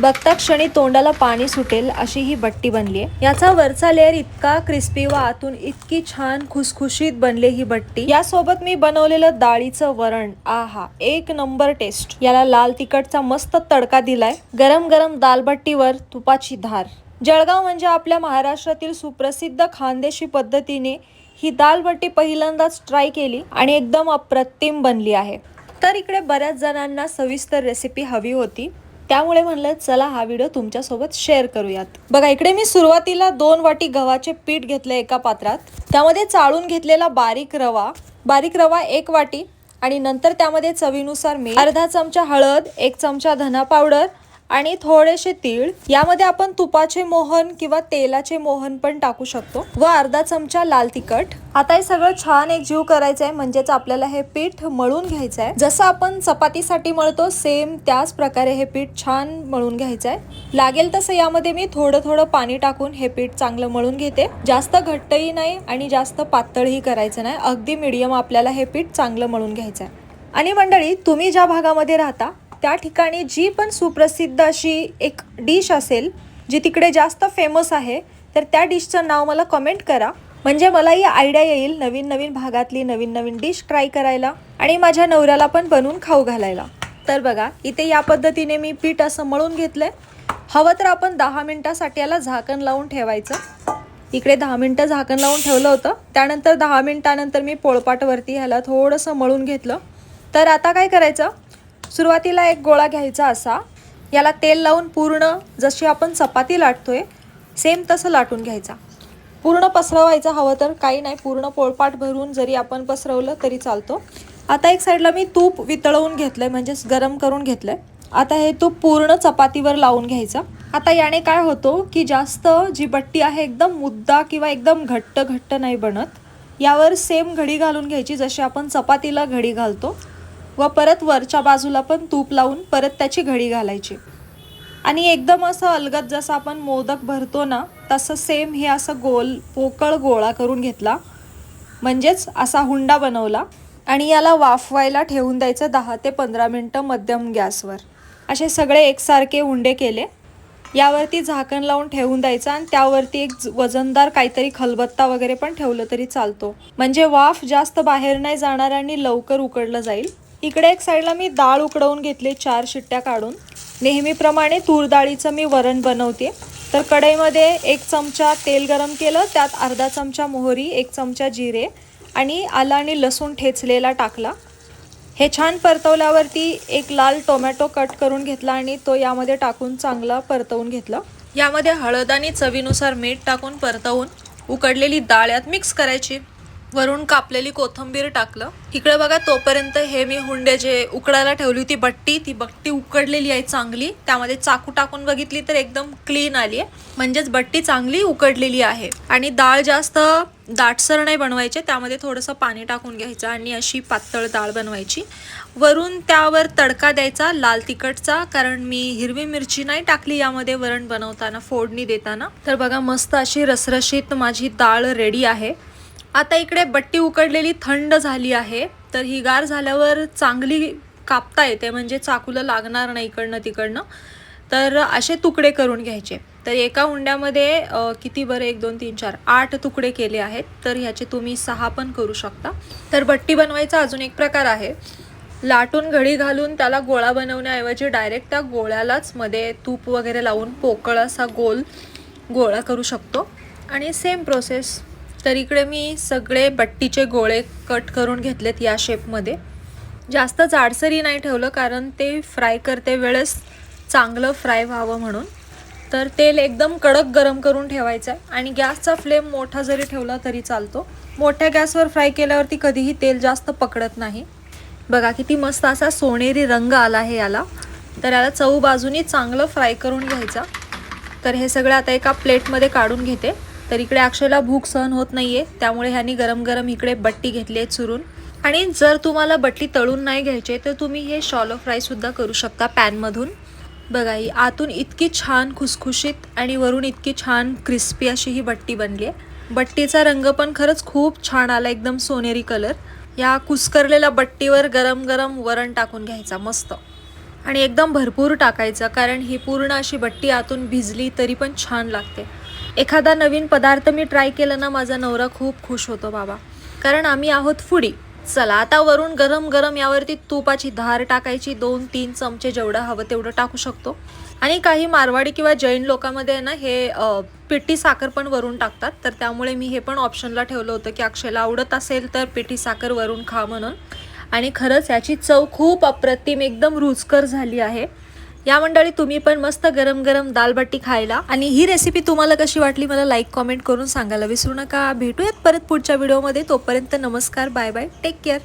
बघता क्षणी तोंडाला पाणी सुटेल अशी ही बट्टी बनली आहे याचा वरचा लेअर इतका क्रिस्पी व आतून इतकी छान खुसखुशीत बनले ही बट्टी. यासोबत मी बनवलेलं डाळीचं वरण. आहा एक नंबर टेस्ट याला लाल तिखटचा मस्त तडका दिलाय. गरम गरम दालबट्टीवर तुपाची धार. जळगाव म्हणजे आपल्या महाराष्ट्रातील सुप्रसिद्ध खानदेशी पद्धतीने ही दालबट्टी पहिल्यांदाच ट्राय केली आणि एकदम अप्रतिम बनली आहे. तर इकडे बऱ्याच जणांना सविस्तर रेसिपी हवी होती. त्यामुळे म्हणलं चला हा व्हिडिओ तुमच्यासोबत शेअर करूयात. बघा इकडे मी सुरुवातीला दोन वाटी गव्हाचे पीठ घेतले एका पात्रात. त्यामध्ये चाळून घेतलेला बारीक रवा बारीक रवा एक वाटी आणि नंतर त्यामध्ये चवीनुसार मी अर्धा चमचा हळद एक चमचा धना पावडर आणि थोडेसे तीळ. यामध्ये आपण तुपाचे मोहन किंवा तेलाचे मोहन पण टाकू शकतो. व अर्धा चमचा लाल तिखट. आता हे सगळं छान एक जीव करायचं आहे म्हणजेच आपल्याला हे पीठ मळून घ्यायचं आहे जसं आपण चपातीसाठी मळतो सेम त्याच प्रकारे हे पीठ छान मळून घ्यायचं आहे लागेल तसं यामध्ये मी थोडं थोडं पाणी टाकून हे पीठ चांगलं मळून घेते. जास्त घट्टही नाही आणि जास्त पातळही करायचं नाही. अगदी मिडियम आपल्याला हे पीठ चांगलं मळून घ्यायचं आहे आणि मंडळी तुम्ही ज्या भागामध्ये राहता त्या ठिकाणी जी पण सुप्रसिद्ध अशी एक डिश असेल जी तिकडे जास्त फेमस आहे तर त्या डिशचं नाव मला कमेंट करा. म्हणजे मलाही आयडिया येईल नवीन नवीन भागातली नवीन नवीन डिश ट्राय करायला आणि माझ्या नवऱ्याला पण बनवून खाऊ घालायला. तर बघा इथे या पद्धतीने मी पीठ असं मळून घेतलंय. हवं तर आपण दहा मिनटासाठी याला झाकण लावून ठेवायचं. इकडे दहा मिनटं झाकण लावून ठेवलं होतं. त्यानंतर दहा मिनटानंतर मी पोळपाटवरती ह्याला थोडंसं मळून घेतलं. तर आता काय करायचं? सुरुवातीला एक गोळा घ्यायचा असा. याला तेल लावून पूर्ण जशी आपण चपाती लाटतोय सेम तसं लाटून घ्यायचा. पूर्ण पसरवायचं हवं तर काही नाही पूर्ण पोळपाट भरून जरी आपण पसरवलं तरी चालतो. आता एक साईडला मी तूप वितळवून घेतलंय म्हणजेच गरम करून घेतलंय. आता हे तूप पूर्ण चपातीवर लावून घ्यायचं. आता याने काय होतो की जास्त जी बट्टी आहे एकदम मुद्दा किंवा एकदम घट्ट घट्ट नाही बनत. यावर सेम घडी घालून घ्यायची जशी आपण चपातीला घडी घालतो. व परत वरच्या बाजूला पण तूप लावून परत त्याची घडी घालायची. आणि एकदम असं अलगद जसं आपण मोदक भरतो ना तसं सेम हे असं गोल पोकळ गोळा करून घेतला. म्हणजेच असा हुंडा बनवला आणि याला वाफवायला ठेवून द्यायचं दहा ते पंधरा मिनटं मध्यम गॅसवर. असे सगळे एकसारखे हुंडे केले. यावरती झाकण लावून ठेवून द्यायचं आणि त्यावरती एक वजनदार काहीतरी खलबत्ता वगैरे पण ठेवलं तरी चालतो. म्हणजे वाफ जास्त बाहेर नाही जाणार आणि लवकर उकडलं जाईल. इकडे एक साईडला मी डाळ उकडवून घेतली चार शिट्ट्या काढून. नेहमीप्रमाणे तूर डाळीचं मी वरण बनवते. तर कढईमध्ये एक चमचा तेल गरम केलं त्यात अर्धा चमचा मोहरी एक चमचा जिरे आणि आलं आणि लसूण ठेचलेला टाकला. हे छान परतवल्यावरती एक लाल टोमॅटो कट करून घेतला आणि तो यामध्ये टाकून चांगला परतवून घेतला. यामध्ये हळद आणि चवीनुसार मीठ टाकून परतवून उकडलेली डाळ यात मिक्स करायची. वरून कापलेली कोथिंबीर टाकलं. इकडे बघा तोपर्यंत हे मी हुंडे जे उकडायला ठेवली होती बट्टी ती बट्टी उकडलेली आहे चांगली. त्यामध्ये चाकू टाकून बघितली तर एकदम क्लीन आली आहे. म्हणजेच बट्टी चांगली उकडलेली आहे. आणि डाळ जास्त दाटसर नाही बनवायचे त्यामध्ये थोडंसं पाणी टाकून घ्यायचं आणि अशी पातळ डाळ बनवायची. वरून त्यावर तडका द्यायचा लाल तिखटचा कारण मी हिरवी मिरची नाही टाकली यामध्ये वरण बनवताना फोडणी देताना. तर बघा मस्त अशी रसरशीत माझी डाळ रेडी आहे. आता इकडे बट्टी उकडलेली थंड झाली आहे तर ही गार झाल्यावर चांगली कापता येते म्हणजे चाकूला लागणार नाही इकडनं तिकडनं. तर असे तुकडे करून घ्यायचे. तर एका हुंड्यामध्ये किती बरं? एक दोन तीन चार आठ तुकडे केले आहेत. तर ह्याचे तुम्ही सहा पण करू शकता. तर बट्टी बनवायचा अजून एक प्रकार आहे. लाटून घडी घालून त्याला गोळा बनवण्याऐवजी डायरेक्ट त्या गोळ्यालाच मध्ये तूप वगैरे लावून पोकळ असा गोल गोळा करू शकतो. आणि सेम प्रोसेस. तर इकडे मी सगळे बट्टीचे गोळे कट करून घेतलेत या शेपमध्ये जास्त जाडसरी नाही ठेवलं कारण ते फ्राय करते वेळेस चांगलं फ्राय व्हावं म्हणून. तर तेल एकदम कडक गरम करून ठेवायचं आहे. आणि गॅसचा फ्लेम मोठा जरी ठेवला तरी चालतो. मोठ्या गॅसवर फ्राय केल्यावरती कधीही तेल जास्त पकडत नाही. बघा किती मस्त असा सोनेरी रंग आला आहे याला. तर याला चव बाजूनी चांगलं फ्राय करून घ्यायचा. तर हे सगळं आता एका प्लेटमध्ये काढून घेते. तर इकडे अक्षयला भूक सहन होत नाहीये. त्यामुळे ह्यानी गरम गरम इकडे बट्टी घेतली आहे चुरून. आणि जर तुम्हाला बट्टी तळून नाही घ्यायचे तर तुम्ही हे शॉलो फ्रायसुद्धा करू शकता पॅनमधून. बघा ही आतून इतकी छान खुसखुशीत आणि वरून इतकी छान क्रिस्पी अशी ही बट्टी बनली आहे बट्टीचा रंग पण खरंच खूप छान आला एकदम सोनेरी कलर या कुस्करलेल्या बट्टीवर गरम गरम वरण टाकून घ्यायचा मस्त. आणि एकदम भरपूर टाकायचं कारण ही पूर्ण अशी बट्टी आतून भिजली तरी पण छान लागते. एखादा नवीन पदार्थ मी ट्राय केला ना माझा नवरा खूप खुश होतो बाबा. कारण आम्ही आहोत फुडी चला आता वरून गरम गरम यावरती तुपाची धार टाकायची दोन तीन चमचे जेवढं हवं तेवढं टाकू शकतो. आणि काही मारवाडी किंवा जैन लोकांमध्ये आहे ना हे पिठी साखर पण वरून टाकतात. तर त्यामुळे मी हे पण ऑप्शनला ठेवलं होतं की अक्षयला आवडत असेल तर पिठी साखर वरून खा म्हणून. आणि खरंच याची चव खूप अप्रतिम एकदम रुचकर झाली आहे. या मंडळी तुम्ही पण मस्त गरम गरम दालबाटी खायला. आणि ही रेसिपी तुम्हाला कशी वाटली मला लाईक कॉमेंट करून सांगायला विसरू नका. भेटूयात परत पुढच्या व्हिडिओमध्ये तोपर्यंत नमस्कार बाय बाय टेक केअर